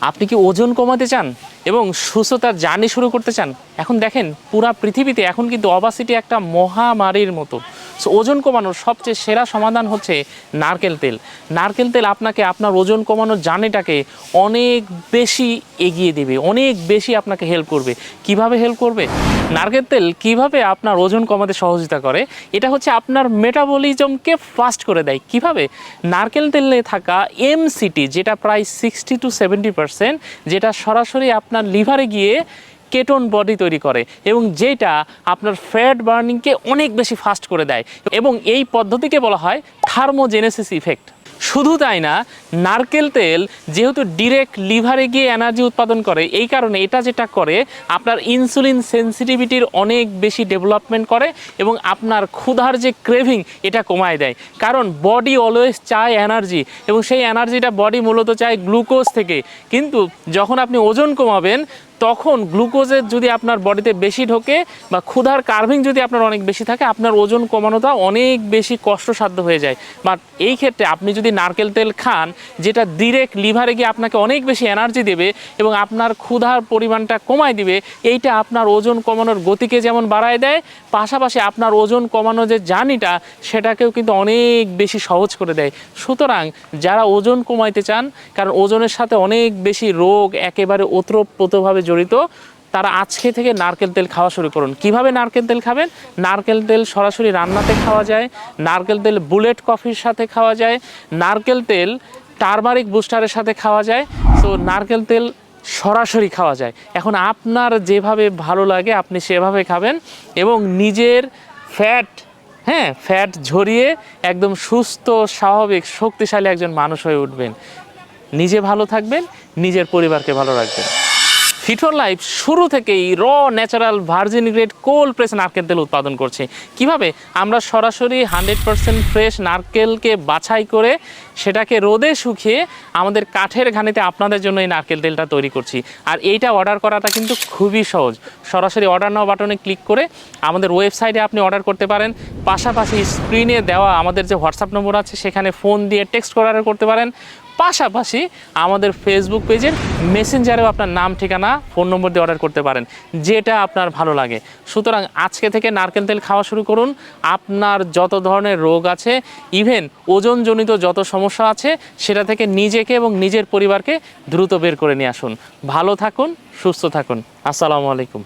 আপনি কি ওজন কমাতে চান এবং সুস্থতার জার্নি শুরু করতে চান? এখন দেখেন, পুরা পৃথিবীতে এখন কিন্তু অবাসিটি একটা মহামারীর মতো। সো ওজন কমানোর সবচেয়ে সেরা সমাধান হচ্ছে নারকেল তেল। নারকেল তেল আপনাকে আপনার ওজন কমানোর জার্নিটাকে অনেক বেশি এগিয়ে দেবে, অনেক বেশি আপনাকে হেল্প করবে। কীভাবে হেল্প করবে? নারকেল তেল কীভাবে আপনার ওজন কমাতে সহযোগিতা করে? এটা হচ্ছে আপনার মেটাবলিজমকে ফাস্ট করে দেয়। কীভাবে? নারকেল তেলে থাকা এমসিটি যেটা প্রায় সিক্সটি টু সেভেন্টি পার্সেন্ট যেটা সরাসরি আপনার লিভারে গিয়ে কেটন বডি তৈরি করে এবং যেটা আপনার ফ্যাট বার্নিংকে অনেক বেশি ফাস্ট করে দেয়। এবং এই পদ্ধতিকে বলা হয় থার্মোজেনেসিস ইফেক্ট শুধু তাই না, নারকেল তেল যেহেতু ডিরেক্ট লিভারে গিয়ে এনার্জি উৎপাদন করে, এই কারণে এটা যেটা করে, আপনার ইনসুলিন সেন্সিটিভিটির অনেক বেশি ডেভেলপমেন্ট করে এবং আপনার ক্ষুধার যে ক্রেভিং এটা কমায় দেয়। কারণ বডি অলওয়েজ চায় এনার্জি এবং সেই এনার্জিটা বডি মূলত চায় গ্লুকোজ থেকে। কিন্তু যখন আপনি ওজন কমাবেন, তখন গ্লুকোজের যদি আপনার বডিতে বেশি ঢোকে বা ক্ষুধার কার্ভিং যদি আপনার অনেক বেশি থাকে, আপনার ওজন কমানোটা অনেক বেশি কষ্টসাধ্য হয়ে যায়। বাট এই ক্ষেত্রে আপনি যদি নারকেল তেল খান, যেটা ডিরেক্ট লিভারে গিয়ে আপনাকে অনেক বেশি এনার্জি দেবে এবং আপনার ক্ষুধার পরিমাণটা কমায় দিবে, এইটা আপনার ওজন কমানোর গতিকে যেমন বাড়ায় দেয়, পাশাপাশি আপনার ওজন কমানো যে জার্নিটা, সেটাকেও কিন্তু অনেক বেশি সহজ করে দেয়। সুতরাং যারা ওজন কমাইতে চান, কারণ ওজনের সাথে অনেক বেশি রোগ একেবারে ওতপ্রোতভাবে জড়িত তারা আজকে থেকে নারকেল তেল খাওয়া শুরু করুন। কীভাবে নারকেল তেল খাবেন? নারকেল তেল সরাসরি রান্নাতে খাওয়া যায়, নারকেল তেল বুলেট কফির সাথে খাওয়া যায়, নারকেল তেল টারমারিক বুস্টারের সাথে খাওয়া যায়, তো নারকেল তেল সরাসরি খাওয়া যায়। এখন আপনার যেভাবে ভালো লাগে, আপনি সেভাবে খাবেন এবং নিজের ফ্যাট হ্যাঁ ফ্যাট ঝরিয়ে একদম সুস্থ, স্বাভাবিক, শক্তিশালী একজন মানুষ হয়ে উঠবেন। নিজে ভালো থাকবেন, নিজের পরিবারকে ভালো রাখবেন। ফিটর লাইফ শুরু থেকেই raw natural virgin grade cold press নারকেল তেল উৎপাদন করছে। কীভাবে? আমরা সরাসরি হান্ড্রেড পারসেন্ট ফ্রেশ নারকেলকে বাছাই করে সেটাকে রোদে শুকিয়ে আমাদের কাঠের ঘানিতে আপনাদের জন্য এই নারকেল তেলটা তৈরি করছি। আর এইটা অর্ডার করাটা কিন্তু খুবই সহজ। সরাসরি অর্ডার নাও বাটনে ক্লিক করে আমাদের ওয়েবসাইটে আপনি অর্ডার করতে পারেন। পাশাপাশি স্ক্রিনে দেওয়া আমাদের যে হোয়াটসঅ্যাপ নম্বর আছে, সেখানে ফোন দিয়ে টেক্সট অর্ডার করতে পারেন। পাশাপাশি আমাদের ফেসবুক পেজের মেসেঞ্জারেও আপনার নাম, ঠিকানা ফোন নম্বর দিয়ে অর্ডার করতে পারেন, যেটা আপনার ভালো লাগে। সুতরাং আজকে থেকে নারকেল তেল খাওয়া শুরু করুন। আপনার যত ধরনের রোগ আছে ইভেন ওজনজনিত যত সমস্যা আছে, সেটা থেকে নিজেকে এবং নিজের পরিবারকে দ্রুত বের করে নিয়ে আসুন। ভালো থাকুন, সুস্থ থাকুন। আসসালামু আলাইকুম।